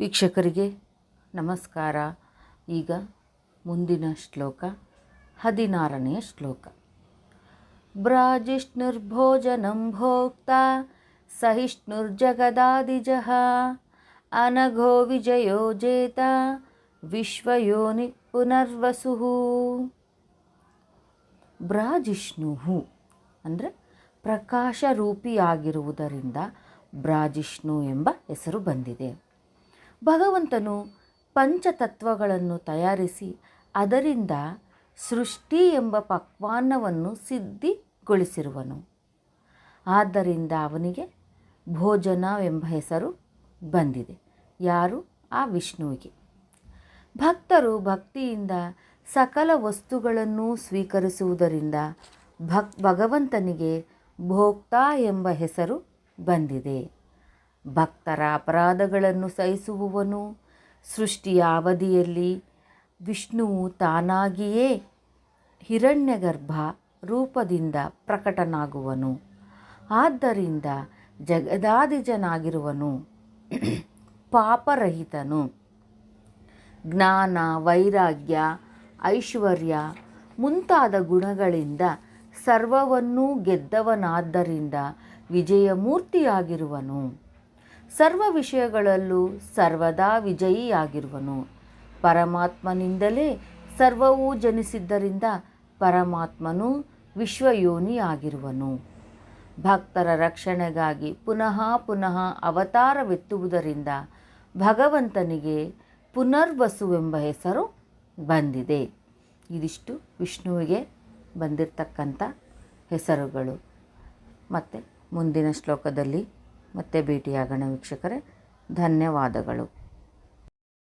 ವೀಕ್ಷಕರಿಗೆ ನಮಸ್ಕಾರ. ಈಗ ಮುಂದಿನ ಶ್ಲೋಕ, ಹದಿನಾರನೆಯ ಶ್ಲೋಕ. ಬ್ರಾಜಿಷ್ಣುರ್ಭೋಜನಂ ಭೋಕ್ತ ಸಹಿಷ್ಣುರ್ಜಗದಾದಿಜಃ, ಅನಘೋ ವಿಜಯೋ ಜೇತ, ವಿಶ್ವಯೋನಿ ಪುನರ್ವಸು. ಬ್ರಾಜಿಷ್ಣು ಅಂದರೆ ಪ್ರಕಾಶರೂಪಿಯಾಗಿರುವುದರಿಂದ ಬ್ರಾಜಿಷ್ಣು ಎಂಬ ಹೆಸರು ಬಂದಿದೆ. ಭಗವಂತನು ಪಂಚತತ್ವಗಳನ್ನು ತಯಾರಿಸಿ ಅದರಿಂದ ಸೃಷ್ಟಿ ಎಂಬ ಪಕ್ವಾನವನ್ನು ಸಿದ್ಧಿಗೊಳಿಸಿರುವನು. ಆದ್ದರಿಂದ ಅವನಿಗೆ ಭೋಜನ ಎಂಬ ಹೆಸರು ಬಂದಿದೆ. ಯಾರು? ಆ ವಿಷ್ಣುವಿಗೆ. ಭಕ್ತರು ಭಕ್ತಿಯಿಂದ ಸಕಲ ವಸ್ತುಗಳನ್ನು ಸ್ವೀಕರಿಸುವುದರಿಂದ ಭಕ್, ಭಗವಂತನಿಗೆ ಭೋಕ್ತಾ ಎಂಬ ಹೆಸರು ಬಂದಿದೆ. ಭಕ್ತರ ಅಪರಾಧಗಳನ್ನು ಸಹಿಸುವವನು ಸೃಷ್ಟಿಯ ಅವಧಿಯಲ್ಲಿ ವಿಷ್ಣುವು ತಾನಾಗಿಯೇ ಹಿರಣ್ಯಗರ್ಭ ರೂಪದಿಂದ ಪ್ರಕಟನಾಗುವನು. ಆದ್ದರಿಂದ ಜಗದಾದಿಜನಾಗಿರುವನು ಪಾಪರಹಿತನು. ಜ್ಞಾನ, ವೈರಾಗ್ಯ, ಐಶ್ವರ್ಯ ಮುಂತಾದ ಗುಣಗಳಿಂದ ಸರ್ವವನ್ನೂ ಗೆದ್ದವನಾದ್ದರಿಂದ ವಿಜಯಮೂರ್ತಿಯಾಗಿರುವನು. ಸರ್ವ ವಿಷಯಗಳಲ್ಲೂ ಸರ್ವದಾ ವಿಜಯಿಯಾಗಿರುವನು. ಪರಮಾತ್ಮನಿಂದಲೇ ಸರ್ವವೂ ಜನಿಸಿದ್ದರಿಂದ ಪರಮಾತ್ಮನು ವಿಶ್ವಯೋನಿಯಾಗಿರುವನು. ಭಕ್ತರ ರಕ್ಷಣೆಗಾಗಿ ಪುನಃ ಪುನಃ ಅವತಾರವೆತ್ತುವುದರಿಂದ ಭಗವಂತನಿಗೆ ಪುನರ್ವಸುವೆಂಬ ಹೆಸರು ಬಂದಿದೆ. ಇದಿಷ್ಟು ವಿಷ್ಣುವಿಗೆ ಬಂದಿರತಕ್ಕಂಥ ಹೆಸರುಗಳು. ಮತ್ತು ಮುಂದಿನ ಶ್ಲೋಕದಲ್ಲಿ ಮತ್ತೆ ಭೇಟಿಯಾಗೋಣ ವೀಕ್ಷಕರೇ. ಧನ್ಯವಾದಗಳು.